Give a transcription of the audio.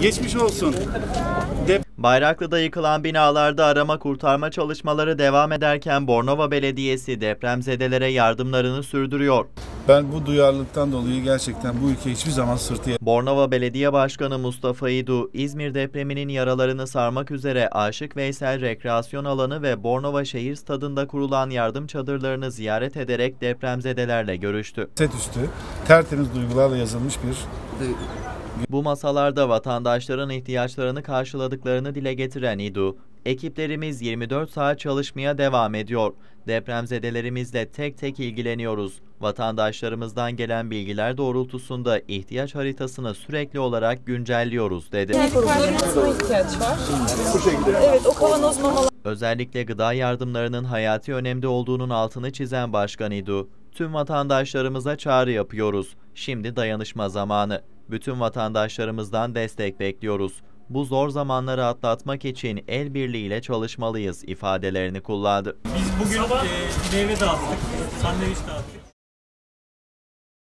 Geçmiş olsun. Bayraklı'da yıkılan binalarda arama kurtarma çalışmaları devam ederken Bornova Belediyesi depremzedelere yardımlarını sürdürüyor. Ben bu duyarlılıktan dolayı gerçekten bu ülke hiçbir zaman sırtı Bornova Belediye Başkanı Mustafa İdu, İzmir depreminin yaralarını sarmak üzere Aşık Veysel Rekreasyon Alanı ve Bornova Şehir Stadında kurulan yardım çadırlarını ziyaret ederek depremzedelerle görüştü. set üstü tertemiz duygularla yazılmış bir Bu masalarda vatandaşların ihtiyaçlarını karşıladıklarını dile getiren İdu, ekiplerimiz 24 saat çalışmaya devam ediyor. Depremzedelerimizle tek tek ilgileniyoruz. Vatandaşlarımızdan gelen bilgiler doğrultusunda ihtiyaç haritasını sürekli olarak güncelliyoruz dedi. Yani ihtiyaç var. Evet o kavanoz mamalar. Özellikle gıda yardımlarının hayati önemde olduğunun altını çizen Başkan İdu, tüm vatandaşlarımıza çağrı yapıyoruz. Şimdi dayanışma zamanı. Bütün vatandaşlarımızdan destek bekliyoruz. Bu zor zamanları atlatmak için el birliğiyle çalışmalıyız ifadelerini kullandı. Biz bugün e, meyve dağıttık, sandviç dağıttık.